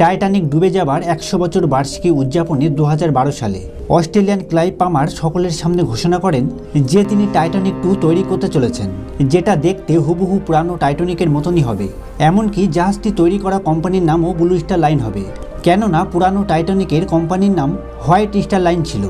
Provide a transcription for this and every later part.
Titanic ডুবে যাবার একশো বছর বার্ষিকী উদযাপনে দু হাজার বারো সালে। অস্ট্রেলিয়ান ক্লাইভ পামার সকলের সামনে ঘোষণা করেন যে তিনি টাইটানিক টু তৈরি করতে চলেছেন, যেটা দেখতে হুবহু পুরানো টাইটানিকের মতনই হবে। এমনকি জাহাজটি তৈরি করা কোম্পানির নামও ব্লু স্টার লাইন হবে। কেননা পুরানো টাইটানিকের কোম্পানির নাম হোয়াইট স্টার লাইন ছিল।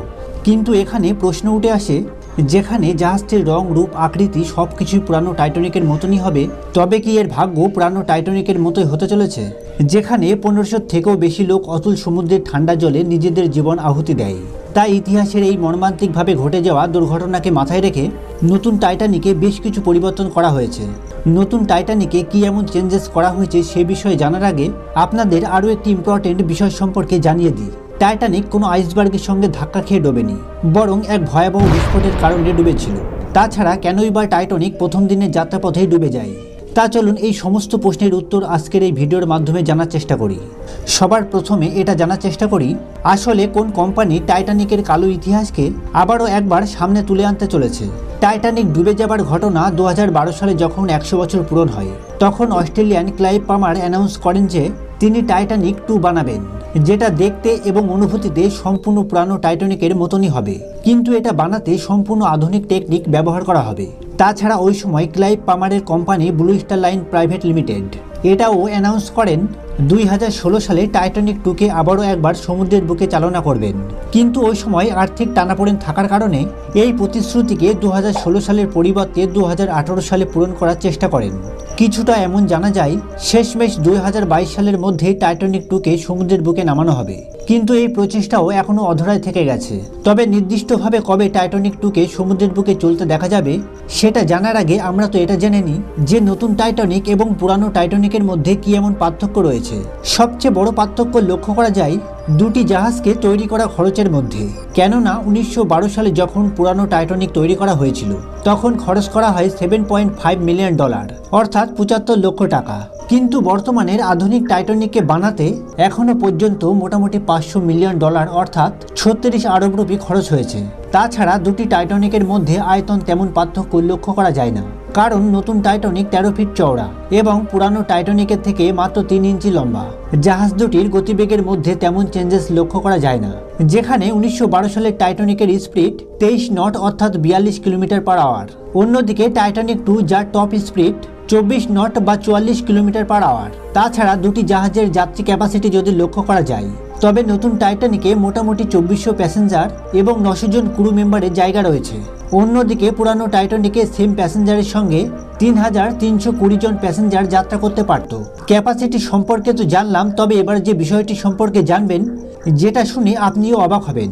কিন্তু এখানে প্রশ্ন উঠে আসে যেখানে জাহাজটির রং, রূপ, আকৃতি সব কিছুই পুরানো টাইটানিকের মতনই হবে, তবে কি এর ভাগ্য পুরানো টাইটানিকের মতোই হতে চলেছে? যেখানে পনেরোশো থেকেও বেশি লোক অতুল সমুদ্রের ঠান্ডা জলে নিজেদের জীবন আহুতি দেয়। তাই ইতিহাসের এই মর্মান্তিকভাবে ঘটে যাওয়া দুর্ঘটনাকে মাথায় রেখে নতুন টাইটানিকে বেশ কিছু পরিবর্তন করা হয়েছে। নতুন টাইটানিকে কি এমন চেঞ্জেস করা হয়েছে সে বিষয়ে জানার আগে আপনাদের আরও একটি ইম্পর্টেন্ট বিষয় সম্পর্কে জানিয়ে দিই। টাইটানিক কোনো আইসবার্গের সঙ্গে ধাক্কা খেয়ে ডোবেনি, বরং এক ভয়াবহ বিস্ফোটের কারণে ডুবেছিল। তাছাড়া কেনই বা টাইটানিক প্রথম দিনের যাত্রাপথেই ডুবে যায়? তা চলুন এই সমস্ত প্রশ্নের উত্তর আজকের এই ভিডিওর মাধ্যমে জানার চেষ্টা করি। সবার প্রথমে এটা জানার চেষ্টা করি, আসলে কোন কোম্পানি টাইটানিকের কালো ইতিহাসকে আবারও একবার সামনে তুলে আনতে চলেছে? টাইটানিক ডুবে যাবার ঘটনা দু হাজার বারো সালে যখন একশো বছর পূরণ হয়, তখন অস্ট্রেলিয়ান ক্লাইভ পামার অ্যানাউন্স করেন যে তিনি টাইটানিক টু বানাবেন। যেটা দেখতে এবং অনুভূতিতে সম্পূর্ণ পুরানো টাইটানিকের মতনই হবে। কিন্তু এটা বানাতে সম্পূর্ণ আধুনিক টেকনিক ব্যবহার করা হবে। তাছাড়া ওই সময় Clive পামারের company blue star line private limited. এটাও অ্যানাউন্স করেন দুই হাজার ষোলো সালে টাইটানিক টুকে আবারও একবার সমুদ্রের বুকে চালনা করবেন। কিন্তু ওই সময় আর্থিক টানাপোড়েন থাকার কারণে এই প্রতিশ্রুতিকে দু হাজার ষোলো সালের পরিবর্তে দু হাজার আঠারো সালে পূরণ করার চেষ্টা করেন। কিছুটা এমন জানা যায়, শেষমেশ দুই হাজার বাইশ সালের মধ্যে টাইটানিক টুকে সমুদ্রের বুকে নামানো হবে। কিন্তু এই প্রচেষ্টাও এখনও অধরায় থেকে গেছে। তবে নির্দিষ্টভাবে কবে টাইটানিক টুকে সমুদ্রের বুকে চলতে দেখা যাবে, সেটা জানার আগে আমরা তো এটা জেনে নিই যে নতুন টাইটানিক এবং পুরানো টাইটানিকের মধ্যে কি এমন পার্থক্য রয়েছে। সবচেয়ে বড় পার্থক্য লক্ষ্য করা যায় দুটি জাহাজকে তৈরি করা খরচের মধ্যে। কেননা, উনিশশো বারো সালে যখন পুরানো টাইটনিক তৈরি করা হয়েছিল, তখন খরচ করা হয় seven point five million dollar অর্থাৎ পঁচাত্তর লক্ষ টাকা। কিন্তু বর্তমানের আধুনিক টাইটনিককে বানাতে এখনও পর্যন্ত মোটামুটি পাঁচশো মিলিয়ন ডলার অর্থাৎ ছত্রিশ আরব রুপি খরচ হয়েছে। তাছাড়া দুটি টাইটনিকের মধ্যে আয়তন তেমন পার্থক্য লক্ষ্য করা যায় না। কারণ নতুন টাইটানিক তেরো ফিট চওড়া এবং পুরানো টাইটনিকের থেকে মাত্র তিন ইঞ্চি লম্বা। জাহাজ দুটির গতিবেগের মধ্যে তেমন চেঞ্জেস লক্ষ্য করা যায় না। যেখানে উনিশশো বারো সালের টাইটানিকের স্পিড তেইশ নট অর্থাৎ বিয়াল্লিশ কিলোমিটার পার আওয়ার অন্যদিকে টাইটানিক টু যার টপ স্পিড চব্বিশ নট বা চুয়াল্লিশ কিলোমিটার পার আওয়ার তাছাড়া দুটি জাহাজের যাত্রী ক্যাপাসিটি যদি লক্ষ্য করা যায় তবে নতুন টাইটানিকে মোটামুটি চব্বিশশো প্যাসেঞ্জার এবং নশো জন ক্রু মেম্বারের জায়গা রয়েছে। অন্যদিকে পুরানো টাইটানিকে সেম প্যাসেঞ্জারের সঙ্গে তিন হাজার তিনশো কুড়ি জন প্যাসেঞ্জার যাত্রা করতে পারত। ক্যাপাসিটি সম্পর্কে তো জানলাম, তবে এবার যে বিষয়টি সম্পর্কে জানবেন যেটা শুনে আপনিও অবাক হবেন।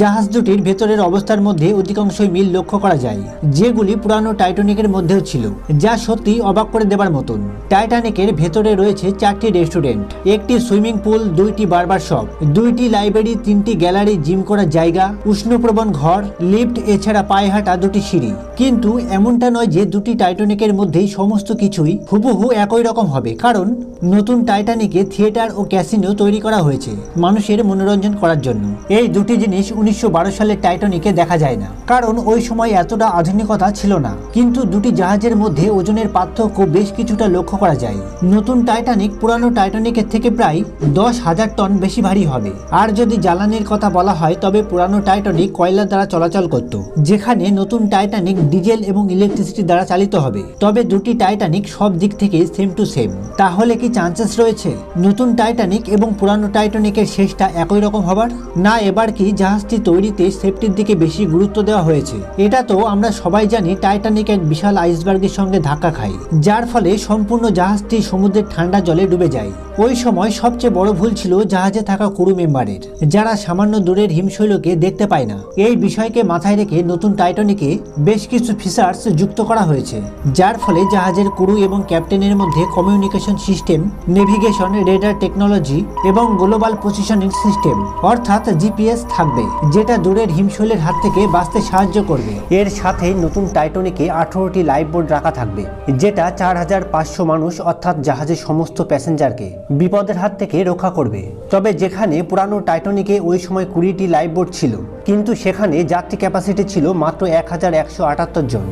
জাহাজ দুটির ভেতরের অবস্থার মধ্যে অধিকাংশই মিল লক্ষ্য করা যায়, যেগুলি পুরানো টাইটানিকের মধ্যেও ছিল, যা সত্যি অবাক করে দেবার মতন। টাইটানিকের ভেতরে রয়েছে চারটি রেস্টুরেন্ট, একটি সুইমিং পুল, দুইটি বারবার শপ, দুইটি লাইব্রেরি, তিনটি গ্যালারি, জিম করার জায়গা উষ্ণপ্রবণ ঘর, লিফট, এছাড়া পায়ে হাঁটা দুটি সিঁড়ি। কিন্তু এমনটা নয় যে দুটি টাইটানিকের মধ্যেই সমস্ত কিছুই হুবহু একই রকম হবে, কারণ নতুন টাইটানিকে থিয়েটার ও ক্যাসিনো তৈরি করা হয়েছে। মানুষের মনোরঞ্জন করার জন্য। এই দুটি জিনিস উনিশশো সালের টাইটানিকে দেখা যায় না। কারণ ওই সময় এতটা আধুনিকতা ছিল না। কিন্তু দুটি জাহাজের মধ্যে ওজনের পার্থক্য বেশ কিছুটা লক্ষ্য করা যায়। নতুন টাইটানিক, পুরানো টাইটানিকের থেকে প্রায় দশ হাজার টন বেশি ভারী হবে। আর যদি জ্বালানির কথা বলা হয়, তবে পুরানো টাইটানিক কয়লা দ্বারা চলাচল করত, যেখানে নতুন টাইটানিক ডিজেল এবং ইলেকট্রিসিটি দ্বারা চালিত হবে। তবে দুটি টাইটানিক সব দিক থেকে সেম টু সেম। তাহলে কি চান্সেস রয়েছে? নতুন টাইটানিক এবং পুরানো টাইটানিকের শেষটা একই রকম হবার? না, এবার কি জাহাজটি তৈরিতে সেফটির দিকে বেশি গুরুত্ব দেওয়া হয়েছে? এটা তো আমরা সবাই জানি টাইটানিক এক বিশাল আইসবার্গের সঙ্গে ধাক্কা খায়, যার ফলে সম্পূর্ণ জাহাজটি সমুদ্রের ঠান্ডা জলে ডুবে যায়। ওই সময় সবচেয়ে বড় ভুল ছিল জাহাজে থাকা ক্রু মেম্বারের যারা সামান্য দূরের হিমশৈলকে দেখতে পায় না। এই বিষয়কে মাথায় রেখে নতুন টাইটানিকে বেশ কিছু ফিচার্স যুক্ত করা হয়েছে, যার ফলে জাহাজের ক্রু এবং ক্যাপ্টেনের মধ্যে communication system navigation radar technology এবং গ্লোবাল পজিশনিং সিস্টেম সিস্টেম অর্থাৎ জিপিএস থাকবে, যেটা দূরের হিমশৈলের হাত থেকে বাঁচতে সাহায্য করবে। এর সাথে নতুন টাইটনিকে আঠারোটি লাইফ বোর্ড রাখা থাকবে, যেটা চার হাজার পাঁচশো মানুষ, অর্থাৎ জাহাজের সমস্ত প্যাসেঞ্জারকে বিপদের হাত থেকে রক্ষা করবে। তবে যেখানে পুরানো টাইটনিকে ওই সময় কুড়িটি লাইফ বোর্ড ছিল, কিন্তু সেখানে যাত্রী ক্যাপাসিটি ছিল মাত্র এক হাজার একশো আটাত্তর জন।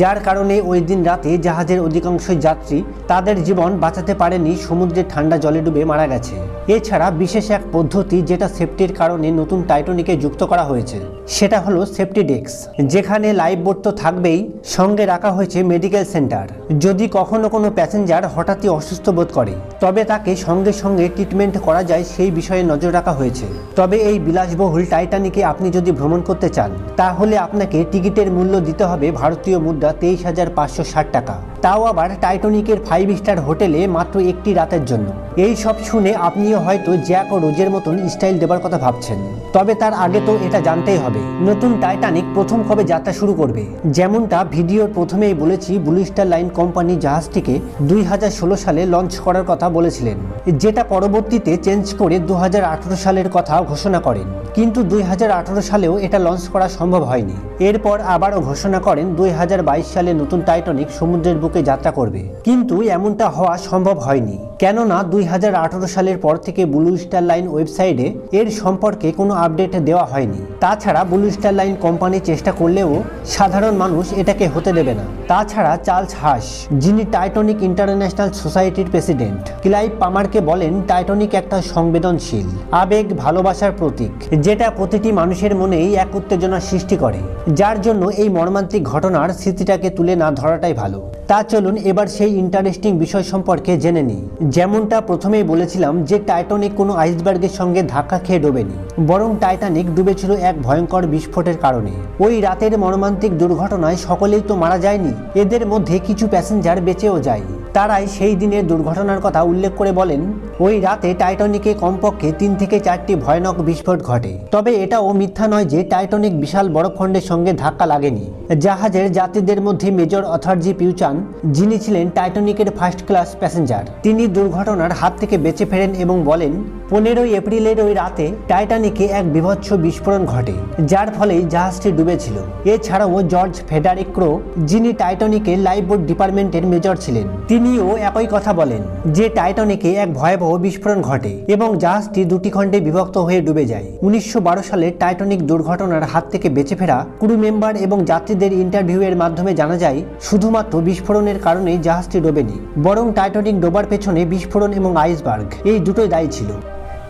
যার কারণে ওই দিন রাতে জাহাজের অধিকাংশ যাত্রী তাদের জীবন বাঁচাতে পারেনি, সমুদ্রের ঠান্ডা জলে ডুবে মারা গেছে। এছাড়া বিশেষ এক পদ্ধতি যেটা সেফটির কারণে নতুন টাইটনিকে যুক্ত করা হয়েছে। সেটা হলো সেফটি ডেস্ক যেখানে লাইফ বোট তো থাকবেই, সঙ্গে রাখা হয়েছে মেডিকেল সেন্টার যদি কখনো কোনো প্যাসেঞ্জার হঠাৎই অসুস্থ বোধ করে, তবে তাকে সঙ্গে সঙ্গে ট্রিটমেন্ট করা যায় সেই বিষয়ে নজর রাখা হয়েছে। তবে এই বিলাসবহুল টাইটানিকে আপনি যদি ভ্রমণ করতে চান, তাহলে আপনাকে টিকিটের মূল্য দিতে হবে ভারতীয় মুদ্রা তেইশ হাজার পাঁচশো ষাট টাকা। তাও আবার টাইটনিকের ফাইভ স্টার হোটেলে মাত্র একটি রাতের জন্য। এই সব শুনে আপনিও হয়তো জ্যাক ও রোজের মতন স্টাইল দেবার কথা ভাবছেন। তবে তার আগে তো এটা জানতেই হবে, নতুন টাইটানিক প্রথম কবে যাত্রা শুরু করবে? যেমনটা ভিডিওর প্রথমেই বলেছি, ব্লু স্টার লাইন কোম্পানি জাহাজটিকে দুই হাজার ষোলো সালে লঞ্চ করার কথা বলেছিলেন, যেটা পরবর্তীতে চেঞ্জ করে দু হাজার আঠেরো সালের কথা ঘোষণা করেন। কিন্তু দুই হাজার আঠারো সালেও এটা লঞ্চ করা সম্ভব হয়নি। এরপর আবারও ঘোষণা করেন দুই হাজার বাইশ সালে নতুন টাইটানিক সমুদ্রের বুকে যাত্রা করবে। কিন্তু এমনটা হওয়া সম্ভব হয়নি। কেননা দুই হাজার আঠারো সালের পর থেকে ব্লু স্টার লাইন ওয়েবসাইটে এর সম্পর্কে কোনো আপডেট দেওয়া হয়নি। তাছাড়া ব্লু স্টার লাইন কোম্পানি চেষ্টা করলেও সাধারণ মানুষ এটাকে হতে দেবে না। তাছাড়া চার্লস হাস, যিনি টাইটনিক ইন্টারন্যাশনাল সোসাইটির প্রেসিডেন্ট ক্লাইভ পামারকে বলেন টাইটনিক একটা সংবেদনশীল, আবেগ, ভালোবাসার প্রতীক। যেটা প্রতিটি মানুষের মনেই এক উত্তেজনা সৃষ্টি করে। যার জন্য এই মর্মান্তিক ঘটনার স্মৃতিটাকে তুলে না ধরাটাই ভালো। তা চলুন এবার সেই ইন্টারেস্টিং বিষয় সম্পর্কে জেনে নিই। যেমনটা প্রথমেই বলেছিলাম যে টাইটানিক কোনো আইসবার্গের সঙ্গে ধাক্কা খেয়ে ডোবেনি, বরং টাইটানিক ডুবেছিল এক ভয়ঙ্কর বিস্ফোটের কারণে। ওই রাতের মর্মান্তিক দুর্ঘটনায় সকলেই তো মারা যায়নি, এদের মধ্যে কিছু প্যাসেঞ্জার বেঁচেও যায় তারাই সেই দিনের দুর্ঘটনার কথা উল্লেখ করে বলেন, ওই রাতে টাইটানিকে কমপক্ষে তিন থেকে চারটি ভয়ানক বিস্ফোট ঘটে। তবে এটাও মিথ্যা নয় যে টাইটানিক বিশাল বরফখণ্ডের সঙ্গে ধাক্কা লাগেনি। জাহাজের যাত্রীদের মধ্যে মেজর অথরজি পিউচান, যিনি ছিলেন টাইটানিকের ফার্স্ট ক্লাস প্যাসেঞ্জার, তিনি দুর্ঘটনার হাত থেকে বেঁচে ফেরেন এবং বলেন, পনেরোই এপ্রিলের ওই রাতে টাইটানিকে এক বিভৎস বিস্ফোরণ ঘটে, যার ফলে জাহাজটি ডুবেছিল। এছাড়াও জর্জ ফেডারিক ক্রো, যিনি টাইটানিকের লাইফবোট ডিপার্টমেন্টের মেজর ছিলেন তিনিও একই কথা বলেন যে টাইটনিকে এক ভয়াবহ বিস্ফোরণ ঘটে এবং জাহাজটি দুটি খণ্ডে বিভক্ত হয়ে ডুবে যায়। উনিশশো বারো সালে টাইটনিক দুর্ঘটনার হাত থেকে বেঁচে ফেরা ক্রু মেম্বার এবং যাত্রীদের ইন্টারভিউয়ের মাধ্যমে জানা যায়, শুধুমাত্র বিস্ফোরণের কারণেই জাহাজটি ডোবেনি, বরং টাইটনিক ডোবার পেছনে বিস্ফোরণ এবং আইসবার্গ এই দুটোই দায়ী ছিল।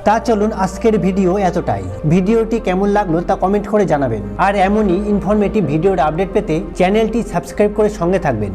তা চলুন আজকের ভিডিও এতটাই। ভিডিওটি কেমন লাগল তা কমেন্ট করে জানাবেন। আর এমনই ইনফরমেটিভ ভিডিওর আপডেট পেতে চ্যানেলটি সাবস্ক্রাইব করে সঙ্গে থাকবেন।